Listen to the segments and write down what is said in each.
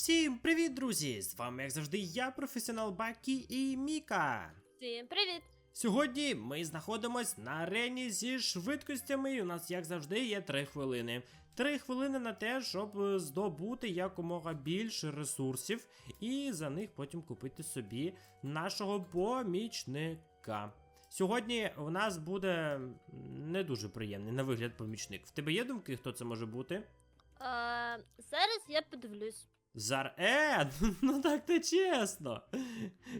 Всім привіт, друзі! З вами, як завжди, я, професіонал Бакі і Міка. Всім привіт! Сьогодні ми знаходимось на арені зі швидкостями. і У нас, як завжди, є 3 хвилини. 3 хвилини на те, щоб е, здобути якомога більше ресурсів, і за них потім купити собі нашого помічника. Сьогодні в нас буде не дуже приємний на вигляд помічник. В тебе є думки, хто це може бути? А, зараз я подивлюсь. Зар. Е, ну так не чесно.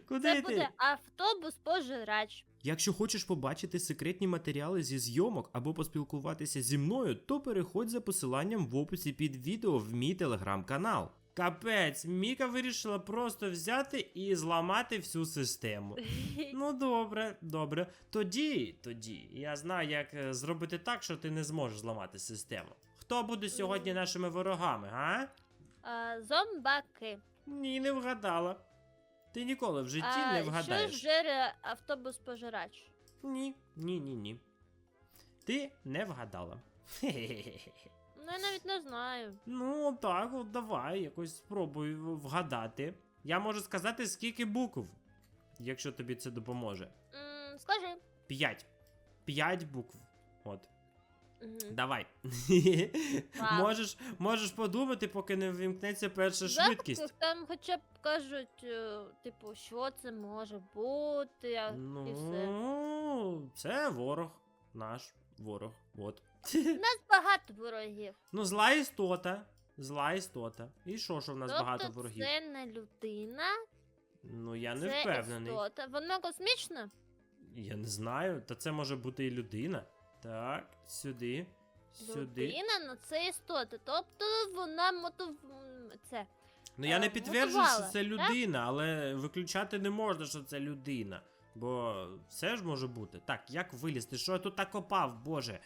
Куди Це ти? буде автобус пожирач. Якщо хочеш побачити секретні матеріали зі зйомок або поспілкуватися зі мною, то переходь за посиланням в описі під відео в мій телеграм-канал. Капець, Міка вирішила просто взяти і зламати всю систему. Ну добре, добре. Тоді, тоді, я знаю, як е, зробити так, що ти не зможеш зламати систему. Хто буде сьогодні нашими ворогами, га? А, зомбаки. Ні, не вгадала. Ти ніколи в житті а, не вгадаєш. Що жере автобус пожирач? Ні, ні, ні, ні. Ти не вгадала. Ну, я навіть не знаю. Ну, так, от давай, якось спробуй вгадати. Я можу сказати, скільки букв, якщо тобі це допоможе. М, скажи. П'ять. П'ять букв. От. Мгм. Давай. Вау. можеш, можеш подумати, поки не вимкнеться перша швидкість. Там хоча б кажуть, е, типу, що це може бути, а, і все. Ну, це ворог. Наш ворог. От. У нас багато ворогів. Ну, зла істота. Зла істота. І що, що в нас тобто багато ворогів? це не людина, Ну, я не це впевнений. істота. Вона космічна? Я не знаю. Та це може бути і людина. Так, сюди. Сюди. Людина, ну це істота. Тобто вона мотив... це. Ну я не Е, підтверджую, що це людина, але виключати не можна, що це людина. Бо все ж може бути. Так, як вилізти? Що я тут так копав, боже?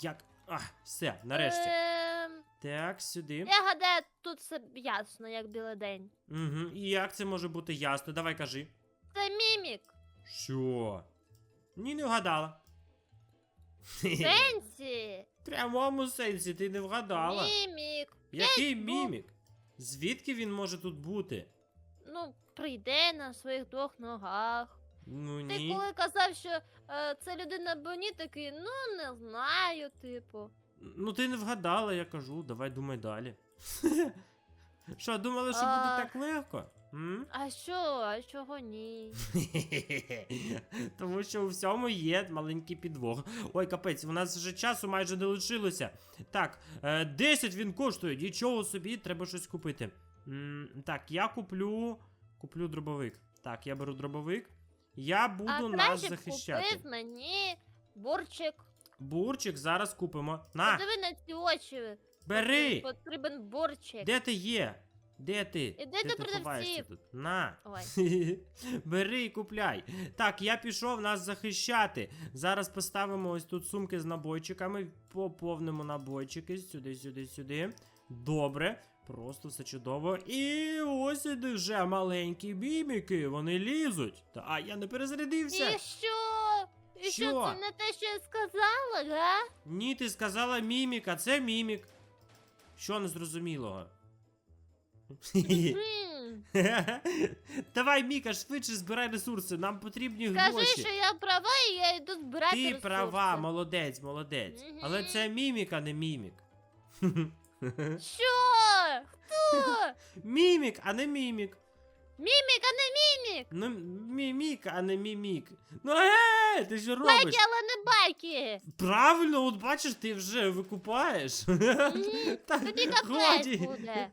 Як. А, все, нарешті. Ем, Так, сюди. я гадаю, тут все ясно, як білий день. Угу. І як це може бути ясно? Давай кажи. Це мімік. Що? Ні, не вгадала. Сенсі. В прямому сенсі ти не вгадала. Мімік. Який мімік? Звідки він може тут бути? Ну, прийде на своїх двох ногах. Ну Ти ні. коли казав, що е, це людина або ні, такий, ну не знаю, типу. Ну ти не вгадала, я кажу, давай думай далі. Що, думали, що буде А. так легко? М? А що, а чого ні? Тому що у всьому є маленький підвох. Ой, капець, у нас вже часу майже не лишилося. Так, е, 10 він коштує, нічого собі, треба щось купити. М, так, я куплю. Куплю дробовик. Так, я беру дробовик. Я буду а нас краще б захищати. купив мені бурчик. Бурчик зараз купимо. На, Подиви на ці очі. бери! Потрібен бурчик. Де ти є? Де ти? Іди Де до ти продавців. ховаєшся тут? На. Ой. Бери і купляй. Так, я пішов нас захищати. Зараз поставимо ось тут сумки з набойчиками. Поповнимо набойчики. Сюди, сюди, сюди. Добре. Просто все чудово. І ось іде вже маленькі біміки. Вони лізуть. Та а я не перезарядився. І що? І що? Що? це не те, що я сказала, га? Ні, ти сказала мімік, а це мімік. Що незрозумілого? Давай, Міка, швидше збирай ресурси, нам потрібні Скажи, гроші. що я права, і я йду збирати Ти ресурси. права, молодець, молодець. Мгм. Але це мімік, а не мімік. Що? Хто? мімік, а не мімік. Мімік, а не мімік. Ну, мімік, а не мімік. Ну е, ти що робиш? Байки, але не байки. Правильно, от бачиш, ти вже викупаєш. Так, Тобі капець буде.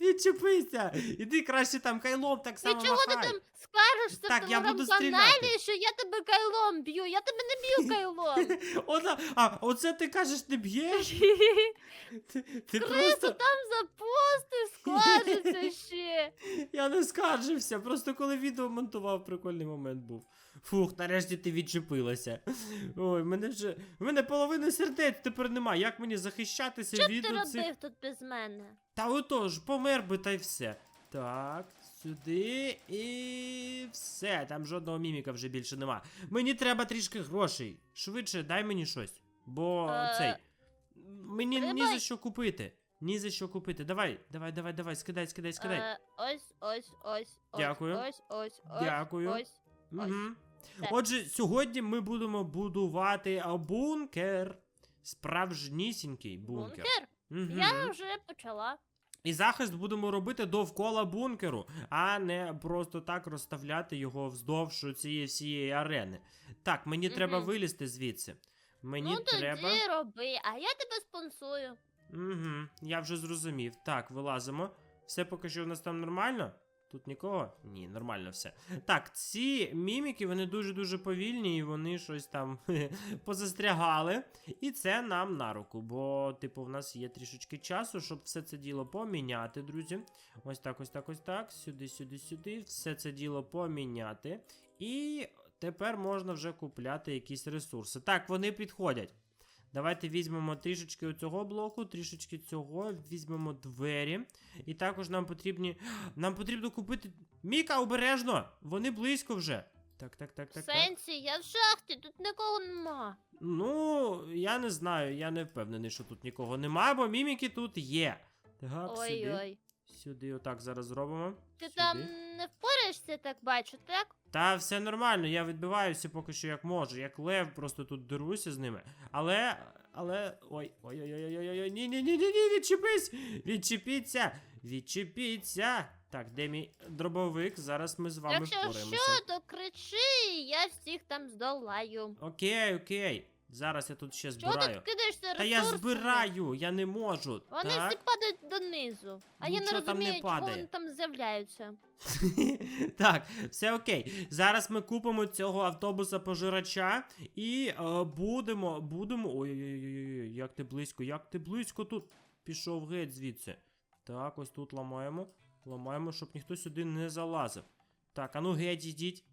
Відчепися. Іди краще там кайлом так само чого ти махай. там скажеш в Так, я буду телеграм-каналі, стріляти. що я тебе кайлом б'ю? Я тебе не б'ю кайлом. Ота, а, оце ти кажеш, не б'єш? Ти, ти Крису просто... там запусти, скажеться ще. Я не скаржився, просто коли відео монтував, прикольний момент був. Фух, нарешті ти відчепилася. Ой, мене вже. В мене половини сердець тепер нема. Як мені захищатися Що від ти оцих. робив тут без мене? Та отож, помер би та й все. Так, сюди і все. Там жодного міміка вже більше нема. Мені треба трішки грошей. Швидше дай мені щось. Бо Е, цей. Мені ні за що купити. Ні за що купити. Давай, давай, давай, давай, скидай, скидай, скидай. Е, ось, ось, ось. ось, Дякую. Ось, ось, ось. Дякую. Ось. ось. Угу. Все. Отже, сьогодні ми будемо будувати бункер. Справжнісінький бункер. Бункер? Мгм. Я вже почала. І захист будемо робити довкола бункеру, а не просто так розставляти його вздовж цієї всієї арени. Так, мені треба вилізти звідси. Мені ну треба. тоді роби, а я тебе спонсую. Угу, я вже зрозумів. Так, вилазимо. Все поки що у нас там нормально? Тут нікого? Ні, нормально все. Так, ці міміки, вони дуже-дуже повільні, і вони щось там позастрягали. І це нам на руку, бо, типу, в нас є трішечки часу, щоб все це діло поміняти, друзі. Ось так, ось так, ось так. Сюди, сюди, сюди. Все це діло поміняти. І тепер можна вже купляти якісь ресурси. Так, вони підходять. Давайте візьмемо трішечки оцього блоку, трішечки цього, візьмемо двері. І також нам потрібні. Нам потрібно купити. Міка, обережно! Вони близько вже. Так, так, так, так. так. Сенсі, я в шахті, тут нікого нема. Ну, я не знаю, я не впевнений, що тут нікого немає, бо міміки тут є. Так. Ой-ой. Сюди, отак зараз зробимо. Ти Сюди. там не впораєшся, так бачу, так? Та все нормально, я відбиваюся поки що як можу. Як лев, просто тут деруся з ними. Але. Але. Ой, ой, ой, ой, ой, ой, ой, ні, ні, ні, ні, ні, відчепись! Відчепіться! Відчепіться! Так, де мій дробовик? Зараз ми з вами Якщо впораємося. що, то кричи, я всіх там здолаю. Окей, окей. Зараз я тут ще Чого збираю. ти кидаєшся Та я збираю, я не можу. Вони так? всі падають донизу. А я не Нічого там не розумію, чого падає. вони там з'являються. так, все окей. Зараз ми купимо цього автобуса пожирача і е, будемо. будемо. Ой-ой-ой, як ти близько, як ти близько тут. Пішов геть звідси. Так, ось тут ламаємо. Ламаємо, щоб ніхто сюди не залазив. Так, а ну геть ідіть.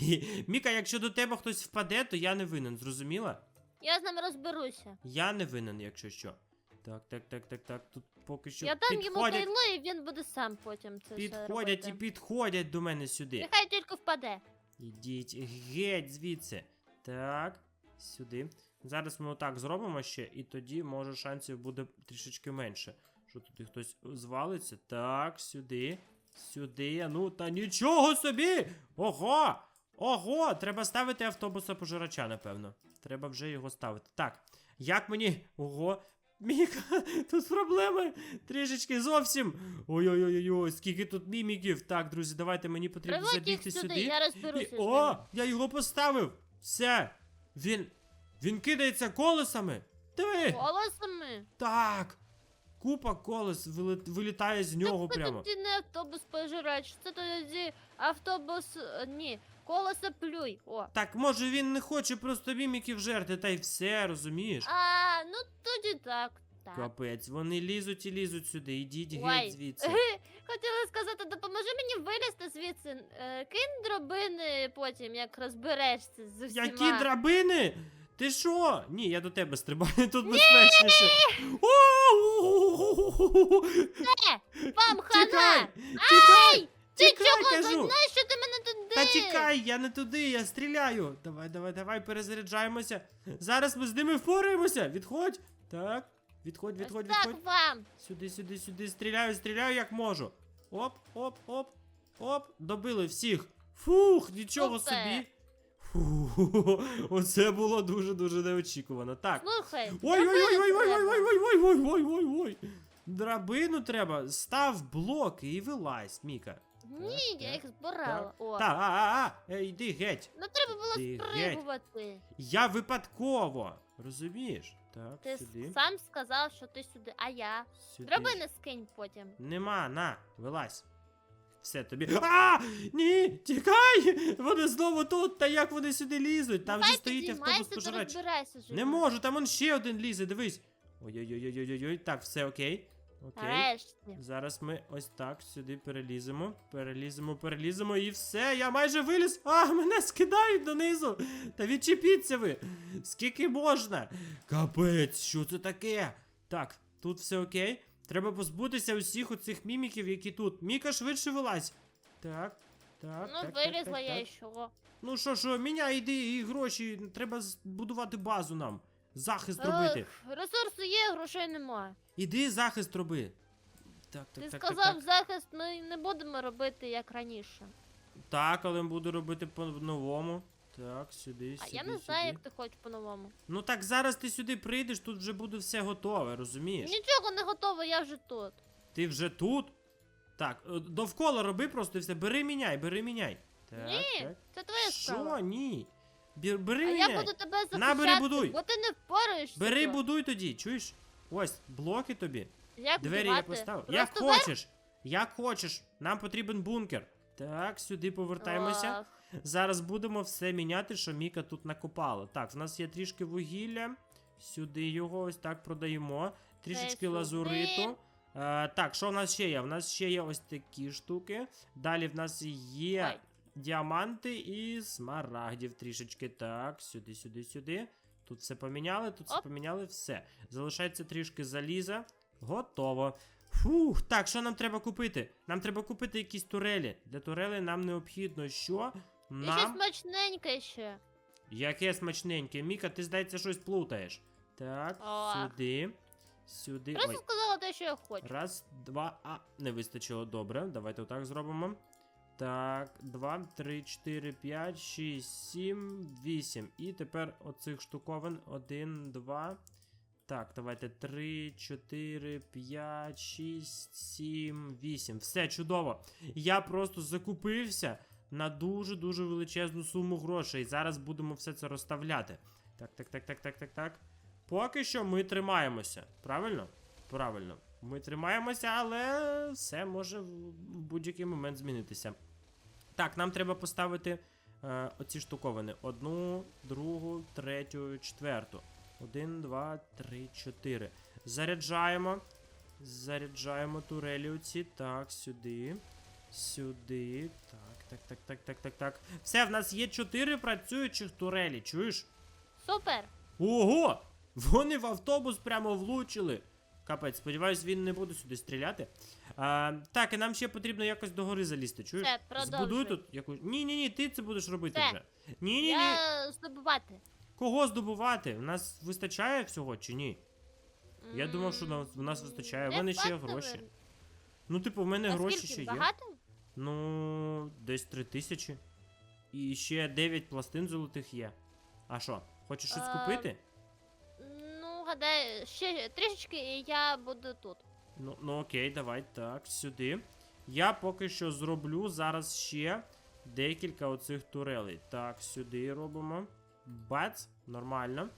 Міка, якщо до тебе хтось впаде, то я не винен, зрозуміла? Я з ним розберуся. Я не винен, якщо що. Так, так, так, так, так. Тут поки що я дам йому підходять, кайло, і він буде сам потім це все підходять і робити. підходять до мене сюди. Нехай тільки впаде. Ідіть геть звідси. Так, сюди. Зараз ми отак зробимо ще, і тоді, може, шансів буде трішечки менше. Що тут хтось звалиться? Так, сюди. Сюди. А Ну, та нічого собі! Ого! Ого! Треба ставити автобуса пожирача, напевно. Треба вже його ставити. Так, як мені. Ого! Міка, тут проблеми трішечки зовсім. Ой-ой-ой, скільки тут міміків. Так, друзі, давайте мені потрібно забігти сюди, сюди. я І, розберуся о, я його поставив. Все. Він. Він кидається колесами. Диви. Голосами. Так. Купа колес вили- вилітає з нього Це прямо. тоді не автобус пожирач, це тоді автобус. е, Ні, колеса плюй. О. Так, може він не хоче просто міміків жерти, та й все, розумієш? А, ну тоді так. Так. Капець, вони лізуть і лізуть сюди. Ідіть Ой. геть звідси. Хотіла сказати, допоможи мені вилізти звідси. Е, кинь дробини потім, як розберешся з усіма. Які драбини? Ти що? Ні, я до тебе стрибаю, тут безпечніше. О! Вам хана! Тікай! Ти Тікай, чого? кажу! Знаєш, що ти мене тікай, я не туди, я стріляю. Давай, давай, давай, перезаряджаємося. Зараз ми з ними впораємося. Відходь. Так. Відходь, Ось відходь, так відходь. вам. Сюди, сюди, сюди. Стріляю, стріляю як можу. Оп, оп, оп, оп. Добили всіх. Фух, нічого Супер. собі. Фух, оце було дуже-дуже неочікувано. Так. Слухай. Ой, ой, ой, ой, ой, ой, ой. ой, ой, ой, ой, ой, ой, ой. Драбину треба. Став блоки і вилазь, Міка. Ні, я їх збирала. О. Та, а, а, а, е, йди геть. Ну треба було Ти спригувати. Я випадково. Розумієш? Так, Ти сюди. сам сказав, що ти сюди, а я. сюди. Дробини скинь потім. Нема, на, вилазь. Все тобі. А! Ні! Тікай! Вони знову тут, та як вони сюди лізуть? Там вже стоїть автобус пожирач. Не можу, там он ще один лізе, дивись. Ой-ой-ой-ой-ой-ой. Так, все окей. Окей. Нарешті. Зараз ми ось так сюди переліземо. Переліземо, переліземо і все. Я майже виліз. А, мене скидають донизу. Та відчепіться ви. Скільки можна? Капець, що це таке? Так, тут все окей. Треба позбутися усіх оцих міміків, які тут. Міка, швидше вилазь. Так, так. Ну, так, вилізла так, я так, і що. Ну що, що, міняй іди і гроші. Треба збудувати базу нам. Захист робити. Ех, ресурси є, грошей немає. Іди захист роби. Так, так, Ти так, сказав, так, так. захист ми не будемо робити як раніше. Так, але буду робити по-новому. Так, сюди, А сюди, я не сюди. знаю, як ти хочеш по-новому. Ну так зараз ти сюди прийдеш, тут вже буде все готове, розумієш? Нічого не готово, я вже тут. Ти вже тут? Так, е, довкола роби просто і все. Бери міняй, бери міняй. Так, Ні, так. це твоя справа. Що? Ні. Бір- Бери А міняй. я буду тебе захищати, На, бери, будуй. бо ти не впораєшся. Бери, будуй тоді, чуєш? Ось, блоки тобі. Як Двері я будувати? поставив. Просто Як верх? хочеш. Як хочеш. Нам потрібен бункер. Так, сюди повертаємося. Ах, Зараз будемо все міняти, що Міка тут накопала. Так, в нас є трішки вугілля. Сюди його ось так продаємо. Трішечки сюди. лазуриту. Е, так, що в нас ще є? В нас ще є ось такі штуки. Далі в нас є Ой. Діаманти і смарагдів трішечки. Так, сюди, сюди, сюди. Тут все поміняли, тут все поміняли, все. Залишається трішки заліза. Готово. Фух, так, що нам треба купити? Нам треба купити якісь турелі. Для турелей нам необхідно що? І щось смачненьке ще. Яке смачненьке. Міка, ти здається щось плутаєш. Так, Ох. сюди. Сюди. Просто Ой. сказала те, що я хочу. Раз, два, а, не вистачило. Добре. Давайте отак зробимо. Так, два, три, чотири, п'ять, шість, сім, вісім. І тепер оцих штуковин. Один, два. Так, давайте три, чотири, п'ять, шість, сім, вісім. Все чудово. Я просто закупився на дуже-дуже величезну суму грошей. Зараз будемо все це розставляти. Так, так, так, так, так, так, так. Поки що ми тримаємося. Правильно? Правильно. Ми тримаємося, але все може в будь-який момент змінитися. Так, нам треба поставити е, оці штуковини: одну, другу, третю, четверту. Один, два, три, чотири. Заряджаємо. Заряджаємо турелі оці. Так, сюди. Сюди. Так, так, так, так, так, так, так. Все, в нас є чотири працюючих турелі, чуєш? Супер! Ого! Вони в автобус прямо влучили. Капець, сподіваюсь, він не буде сюди стріляти. А, так, і нам ще потрібно якось до гори залізти. Чуєш? Все, продовжуй. Збудуй тут якусь. Ні, ні, ні, ти це будеш робити Все. вже. Ні, ні, ні. Я здобувати. Кого здобувати? У нас вистачає всього чи ні? Я думав, що М, нас- в нас вистачає. В мене ще є гроші. Ну, типу, в мене А гроші скільки, ще є. Багато? Ну, десь три тисячі. І ще 9 пластин золотих є. А що, хочеш щось Е, купити? Гадаю, ще трішечки, і я буду тут. Ну, ну окей, давай так, сюди. Я поки що зроблю зараз ще декілька оцих турелей. Так, сюди робимо. Бац, нормально.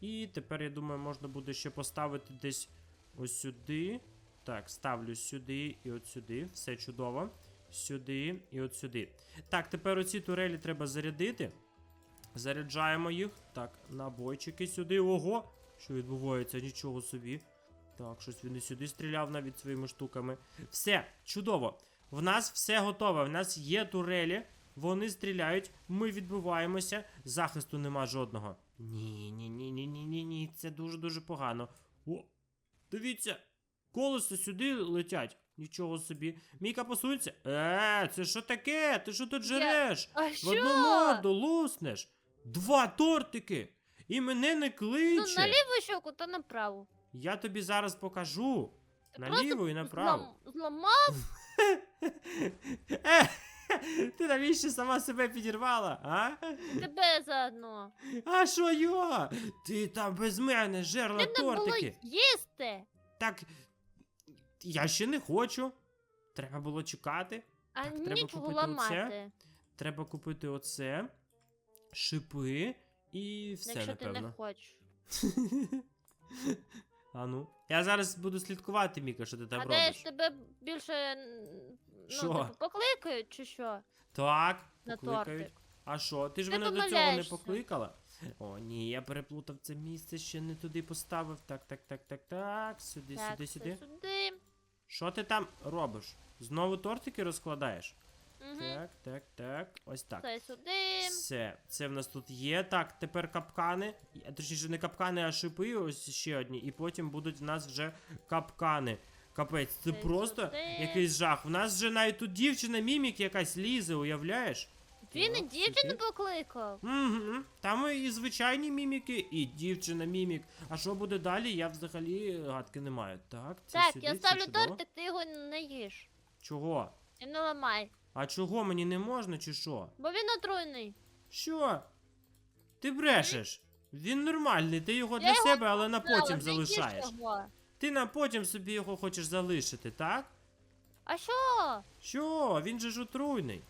І тепер, я думаю, можна буде ще поставити десь ось сюди. Так, ставлю сюди і от сюди. Все чудово. Сюди і от сюди. Так, тепер оці турелі треба зарядити. Заряджаємо їх. Так, набойчики сюди. Ого! Що відбувається? Нічого собі. Так, щось він і сюди стріляв навіть своїми штуками. Все, чудово. В нас все готове. В нас є турелі. Вони стріляють, ми відбиваємося. Захисту нема жодного. Ні, ні, ні, ні, ні, ні, ні. Це дуже-дуже погано. О, дивіться, колеса сюди летять. Нічого собі. Міка посується. Е, це що таке? Ти що тут жереш? А В що? одну морду луснеш. Два тортики. І мене не Ну, кличе. на ліву щоку, то направо. Я тобі зараз покажу. Наліво і направо. злам- Зламав? Е, ти навіщо сама себе підірвала, а? Тебе заодно. А що я? Ти там без мене жерла не було тортики. їсти. Так, я ще не хочу. Треба було чекати. А Так, треба нічого купити ламати. оце. Треба купити оце, шипи і все, якщо ти не хочеш. а ну. Я зараз буду слідкувати, Міка, що ти там Гадаєш, робиш. тебе більше ну, типу, покликають чи що? Так, На покликають. тортик. А що, ти ж Ти мене до цього не покликала? О, ні, я переплутав це місце, ще не туди поставив. Так, так, так, так, так. Сюди, Так, сюди, сюди. сюди. Що ти там робиш? Знову тортики розкладаєш? Угу. Так, так, так. Ось так. Це сюди. Все, це в нас тут є. Так, тепер капкани. Точніше, не капкани, а шипи, ось ще одні. І потім будуть в нас вже капкани. Капець, це Це просто сюди. якийсь жах. У нас вже навіть тут дівчина мімік якась лізе, уявляєш? Він і дівчину покликав. Угу. Там і звичайні міміки, і дівчина мімік. А що буде далі, я взагалі гадки не маю. Так, це Так, сюди, я ставлю чудово. тортик, ти його не їж. Чого? І не ламай. А чого мені не можна, чи що? Бо він отруйний. Що? Ти брешеш. Він нормальний, ти його Я для його себе, але на потім залишаєш. його. Ти на потім собі його хочеш залишити, так? А що? Що? Він же ж отруйний.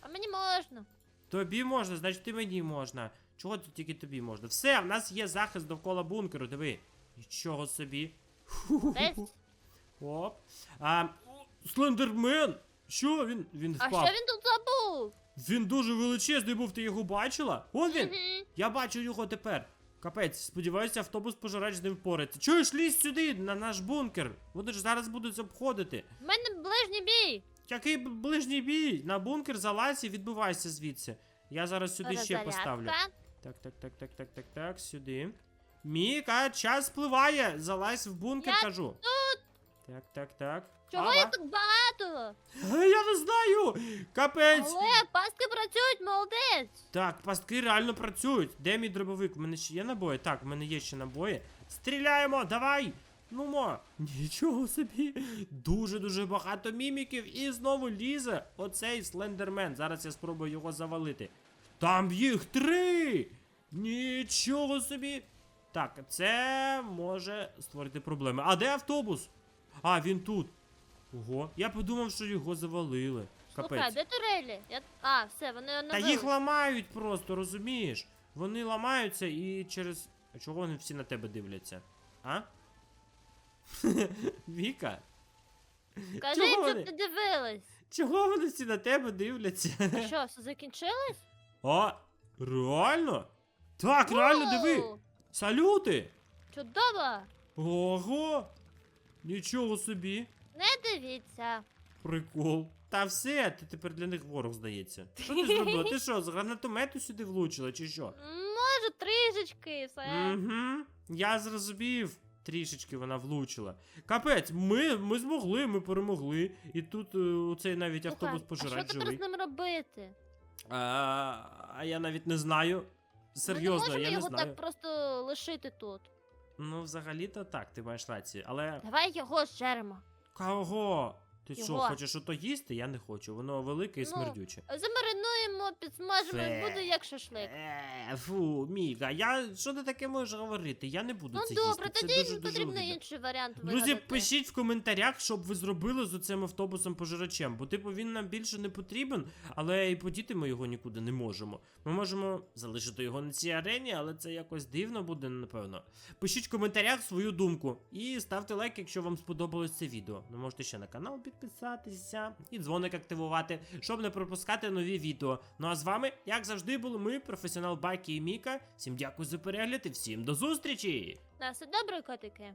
А мені можна. Тобі можна, значить ти мені можна. Чого тут тільки тобі можна? Все, в нас є захист довкола бункеру, диви. Нічого собі. Десь. Оп. А, Слендермен! Що він? Він А що він тут забув? Він дуже величезний був, ти його бачила? Он він! Мгм. Я бачу його тепер. Капець, сподіваюся, автобус пожирач з ним впорається. Чуєш, лізь сюди, на наш бункер. Вони ж зараз будуть обходити. В мене ближній бій. Який ближній бій? На бункер залазь і відбивайся звідси. Я зараз сюди ще поставлю. Так, так, так, так, так, так, так, сюди. Міка, час спливає. Залазь в бункер, Я кажу. Так, так, так. Чого Ага. їх тут багато? Е, Я не знаю. Капець. Але паски працюють, молодець. Так, пастки реально працюють. Де мій дробовик? У мене ще є набої? Так, в мене є ще набої. Стріляємо, давай! Ну мо, нічого собі. Дуже-дуже багато міміків і знову лізе оцей слендермен. Зараз я спробую його завалити. Там їх три! Нічого собі. Так, це може створити проблеми. А де автобус? А, він тут. Ого, я подумав, що його завалили. Слухай, Капець. де турелі? Я... А, все, вони Та оновили. їх ламають просто, розумієш? Вони ламаються і через. А чого вони всі на тебе дивляться? А? Віка? Кажи, чого вони? ти дивилась. Чого вони всі на тебе дивляться? А що, все закінчилось? А, реально? Так, реально, диви! Воу, Салюти! Чудово! Ого! Нічого собі! Не дивіться. Прикол. Та все, ти тепер для них ворог здається. Що ти зробила? Ти що, з гранатомету сюди влучила, чи що? Може, трішечки, все. Угу. Я зрозумів. Трішечки вона влучила. Капець, ми, ми змогли, ми перемогли. І тут е, оцей навіть Слухай, автобус а що пожирач тепер живий. з ним робити? А, а я навіть не знаю. Серйозно, Ми не я можемо не його знаю. так просто лишити тут. Ну, взагалі-то так, ти маєш рацію. Але Давай його зжеремо. кого? Ти що, Його. хочеш ото їсти? Я не хочу. Воно велике і Ну, смердюче. Замаринуємо, підсмажимо Фе. і буде як шашлик. Е, фу, Міка, я що ти таке можеш говорити? Я не буду Ну це добре, їсти. тоді це дуже, дуже потрібно огидно. інший варіант Друзі, вигадати. пишіть в коментарях, що б ви зробили з оцим автобусом пожирачем, бо типу він нам більше не потрібен, але і подіти ми його нікуди не можемо. Ми можемо залишити його на цій арені, але це якось дивно буде, напевно. Пишіть в коментарях свою думку і ставте лайк, якщо вам сподобалось це відео. Ви можете ще на канал підписатися і дзвоник активувати, щоб не пропускати нові відео. Ну а з вами, як завжди, були ми, професіонал Байки і Міка. Всім дякую за перегляд і всім до зустрічі! На все добре, котики.